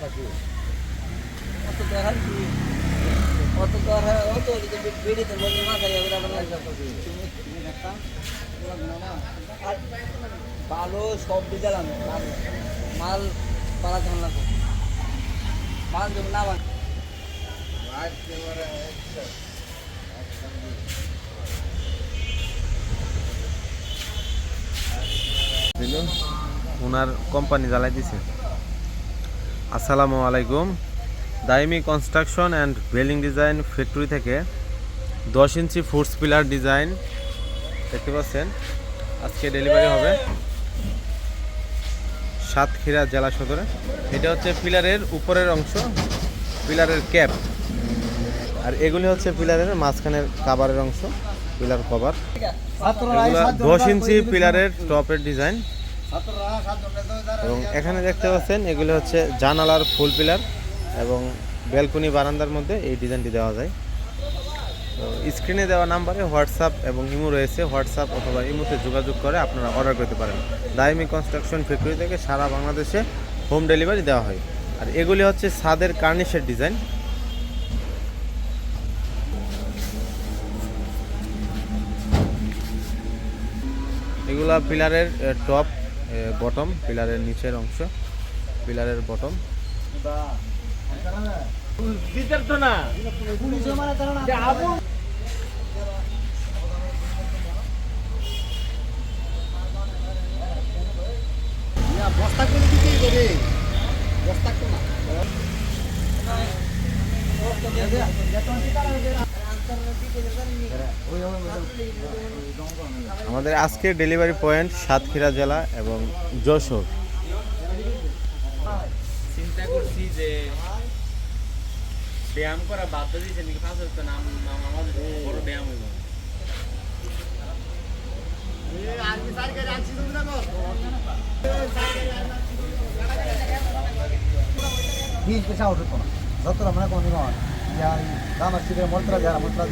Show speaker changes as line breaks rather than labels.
অত দেখার কি? অত অত বেড়িতে মধ্যে আর ভালো সব দিলাম মাল পালা ঝামেলা মাল যদি না বান
দিল। ওনার কোম্পানি জ্বালাই দিছে। আসসালামু আলাইকুম। দাইমি কনস্ট্রাকশন অ্যান্ড বেলিং ডিজাইন ফ্যাক্টরি থেকে দশ ইঞ্চি ফুটস পিলার ডিজাইন। দেখতে পাচ্ছেন, আজকে ডেলিভারি হবে সাতক্ষীরা জেলা সদরে। এটা হচ্ছে পিলারের উপরের অংশ, পিলারের ক্যাপ। আর এগুলি হচ্ছে পিলারের মাঝখানের কাভারের অংশ, পিলার কভার দশ ইঞ্চি পিলারের টপের ডিজাইন। এবং এখানে দেখতে পাচ্ছেন, এগুলো হচ্ছে জানালার ফুল পিলার এবং ব্যালকনি বারান্দার মধ্যে এই ডিজাইনটি দেওয়া যায়। তো স্ক্রিনে দেওয়া নাম্বারে হোয়াটসঅ্যাপ এবং ইমো রয়েছে। হোয়াটসঅ্যাপ অথবা ইমোতে যোগাযোগ করে আপনারা অর্ডার করতে পারেন। দাইমি কনস্ট্রাকশন ফ্যাক্টরি থেকে সারা বাংলাদেশে হোম ডেলিভারি দেওয়া হয়। আর এগুলি হচ্ছে ছাদের কার্নিশের ডিজাইন। এগুলা পিলারের টপ বটম পিলারের নিচের অংশ পিলারের বটম
বস্তা করে দিতেই করে বস্তা না
আমাদের আজকের ডেলিভারি পয়েন্ট সাতক্ষীরা জেলা এবং যশোর।
চিন্তা করছি যে ব্যায়াম করা বাধ্য দিয়েছে নাকি হাজার নাম নাম আমাদের বড় ব্যায়াম হইব।
বীজ পেশা উঠতো না যতটা মনে কোনো E aí, dá, nós tivemos outra dela, outra